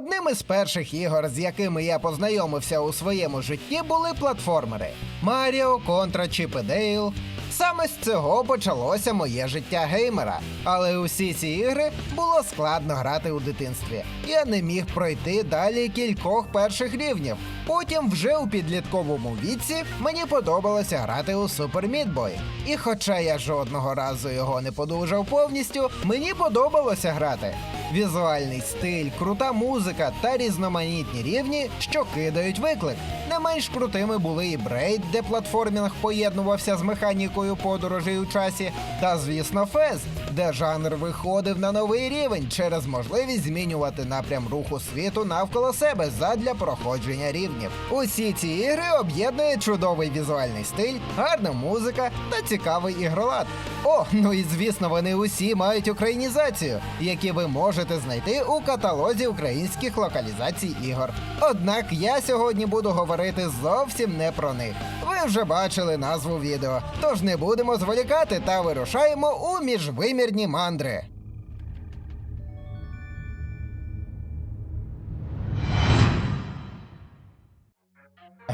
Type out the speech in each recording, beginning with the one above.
Одним із перших ігор, з якими я познайомився у своєму житті, були платформери Маріо, Контра, Чіп і Дейл. Саме з цього почалося моє життя геймера. Але усі ці ігри було складно грати у дитинстві. Я не міг пройти далі кількох перших рівнів. Потім, вже у підлітковому віці, мені подобалося грати у Meat Boy. І хоча я жодного разу його не подужав повністю, мені подобалося грати. Візуальний стиль, крута музика та різноманітні рівні, що кидають виклик. Не менш крутими були і Брейд, де платформінг поєднувався з механікою подорожей у часі, та звісно, Фез, де жанр виходив на новий рівень через можливість змінювати напрям руху світу навколо себе задля проходження рівнів. Усі ці ігри об'єднує чудовий візуальний стиль, гарна музика та цікавий ігролад. О, ну і звісно, вони усі мають українізацію, які ви можете знайти у каталозі українських локалізацій ігор. Однак я сьогодні буду говорити зовсім не про них. Ви вже бачили назву відео, тож не будемо зволікати та вирушаємо у міжвимірні мандри.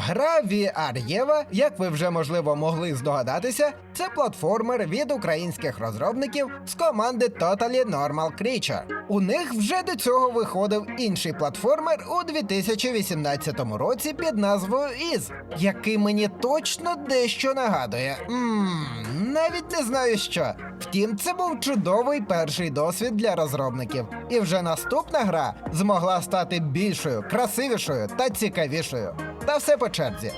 Гра VR Єва, як ви вже можливо могли здогадатися, це платформер від українських розробників з команди Totally Normal Creature. У них вже до цього виходив інший платформер у 2018 році під назвою Із, який мені точно дещо нагадує. Ммм, навіть не знаю що. Втім, це був чудовий перший досвід для розробників. І вже наступна гра змогла стати більшою, красивішою та цікавішою. Та все по черзі.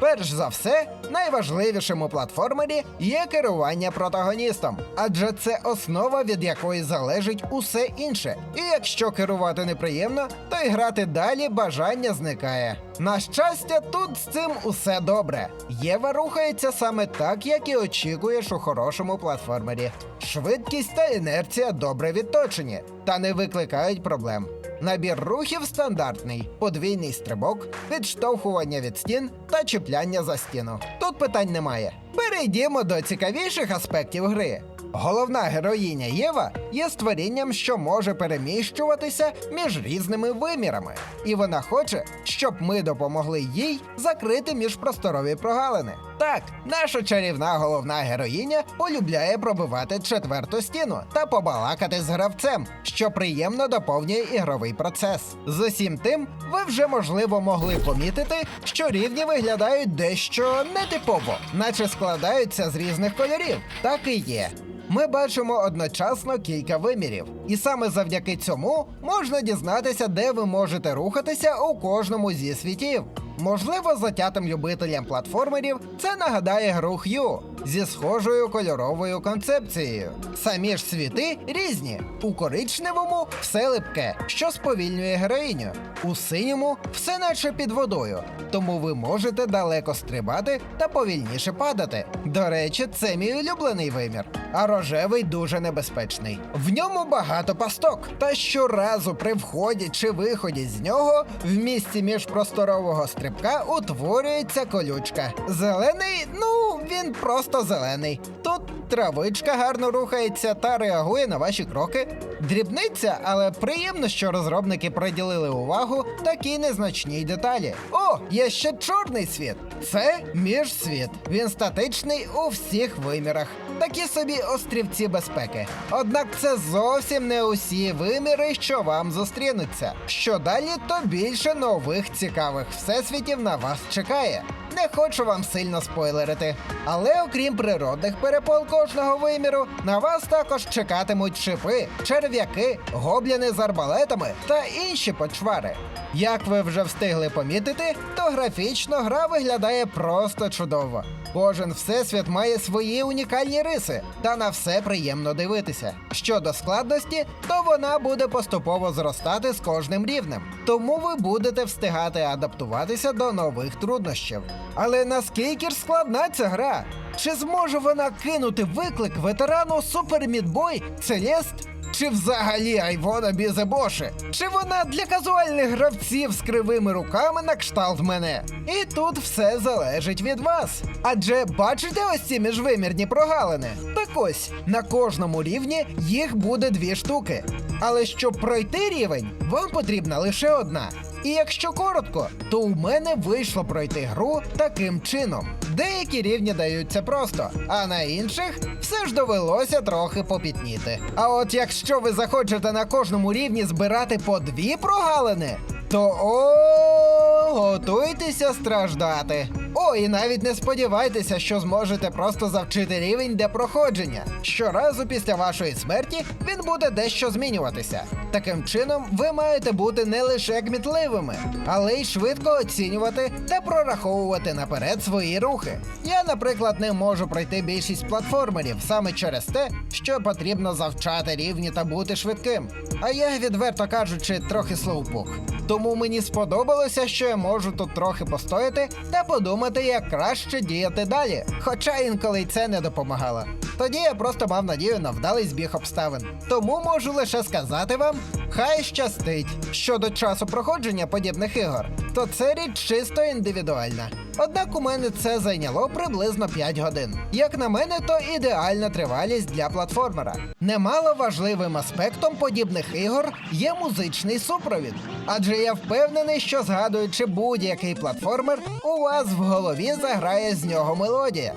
Перш за все, найважливішим у платформері є керування протагоністом, адже це основа, від якої залежить усе інше. І якщо керувати неприємно, то й грати далі бажання зникає. На щастя, тут з цим усе добре. Єва рухається саме так, як і очікуєш у хорошому платформері. Швидкість та інерція добре відточені та не викликають проблем. Набір рухів стандартний: подвійний стрибок, відштовхування від стін та чіпляння за стіну. Тут питань немає. Перейдімо до цікавіших аспектів гри. Головна героїня Єва є створінням, що може переміщуватися між різними вимірами, і вона хоче, щоб ми допомогли їй закрити міжпросторові прогалини. Так, наша чарівна головна героїня полюбляє пробивати четверту стіну та побалакати з гравцем, що приємно доповнює ігровий процес. З усім тим, ви вже можливо могли помітити, що рівні виглядають дещо нетипово, наче складаються з різних кольорів. Так і є. Ми бачимо одночасно кілька вимірів, і саме завдяки цьому можна дізнатися, де ви можете рухатися у кожному зі світів. Можливо, затятим любителям платформерів це нагадає гру Hue зі схожою кольоровою концепцією. Самі ж світи різні. У коричневому все липке, що сповільнює героїню. У синьому все наче під водою, тому ви можете далеко стрибати та повільніше падати. До речі, це мій улюблений вимір. А рожевий дуже небезпечний. В ньому багато пасток. Та щоразу при вході чи виході з нього в місці міжпросторового стрибка утворюється колючка. Зелений, ну він просто зелений. Тут травичка гарно рухається та реагує на ваші кроки. Дрібниця, але приємно, що розробники приділили увагу такій незначній деталі. О, є ще чорний світ. Це міжсвіт. Він статичний у всіх вимірах. Такі собі острівці безпеки. Однак це зовсім не усі виміри, що вам зустрінуться. Що далі, то більше нових цікавих всесвітів на вас чекає. Не хочу вам сильно спойлерити. Але окрім природних перепол кожного виміру, на вас також чекатимуть шипи, черв'яки, гобліни з арбалетами та інші почвари. Як ви вже встигли помітити, то графічно гра виглядає просто чудово. Кожен всесвіт має свої унікальні риси, та на все приємно дивитися. Щодо складності, то вона буде поступово зростати з кожним рівнем. Тому ви будете встигати адаптуватися до нових труднощів. Але наскільки ж складна ця гра? Чи зможе вона кинути виклик ветерану Boy Целест? Чи взагалі Айвона Бізебоши? Чи вона для казуальних гравців з кривими руками на кшталт мене? І тут все залежить від вас. Адже бачите ось ці міжвимірні прогалини? Так ось на кожному рівні їх буде дві штуки. Але щоб пройти рівень, вам потрібна лише одна. І якщо коротко, то у мене вийшло пройти гру таким чином. Деякі рівні даються просто, а на інших все ж довелося трохи попітніти. А от якщо ви захочете на кожному рівні збирати по дві прогалини, то о, готуйтеся страждати. О, і навіть не сподівайтеся, що зможете просто завчити рівень для проходження. Щоразу після вашої смерті він буде дещо змінюватися. Таким чином, ви маєте бути не лише кмітливими, але й швидко оцінювати та прораховувати наперед свої рухи. Я, наприклад, не можу пройти більшість платформерів саме через те, що потрібно завчати рівні та бути швидким. А я, відверто кажучи, трохи слоупух. Тому мені сподобалося, що я можу тут трохи постояти та подумати, як краще діяти далі. Хоча інколи й це не допомагало. Тоді я просто мав надію на вдалий збіг обставин. Тому можу лише сказати вам, хай щастить. Щодо часу проходження подібних ігор, то це річ чисто індивідуальна. Однак у мене це зайняло приблизно 5 годин. Як на мене, то ідеальна тривалість для платформера. Немало важливим аспектом подібних ігор є музичний супровід. Адже я впевнений, що згадуючи будь-який платформер, у вас в голові заграє з нього мелодія.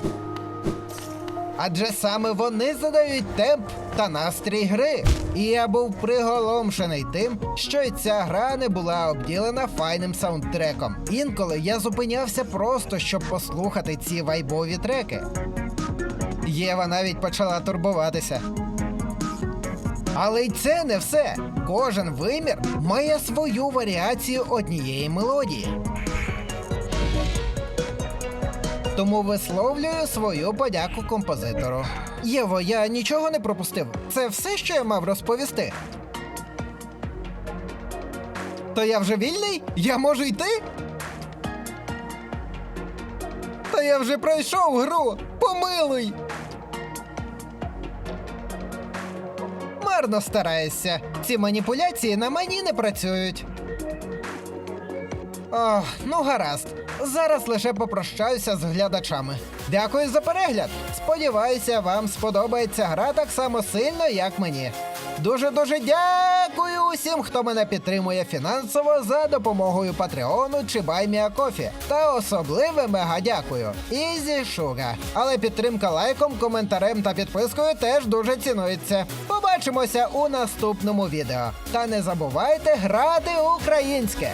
Адже саме вони задають темп та настрій гри. І я був приголомшений тим, що й ця гра не була обділена файним саундтреком. Інколи я зупинявся просто, щоб послухати ці вайбові треки. Єва навіть почала турбуватися. Але й це не все. Кожен вимір має свою варіацію однієї мелодії. Тому висловлюю свою подяку композитору. Єво, я нічого не пропустив. Це все, що я мав розповісти. То я вже вільний? Я можу йти? Та я вже пройшов гру. Помилуй. Марно стараєшся. Ці маніпуляції на мені не працюють. Ох, ну гаразд. Зараз лише попрощаюся з глядачами. Дякую за перегляд. Сподіваюся, вам сподобається гра так само сильно, як мені. Дуже дуже дякую усім, хто мене підтримує фінансово за допомогою Патреону чи Байміакофі. Та особливе мега дякую. Ізі Шуга. Але підтримка лайком, коментарем та підпискою теж дуже цінується. Побачимося у наступному відео. Та не забувайте грати українське!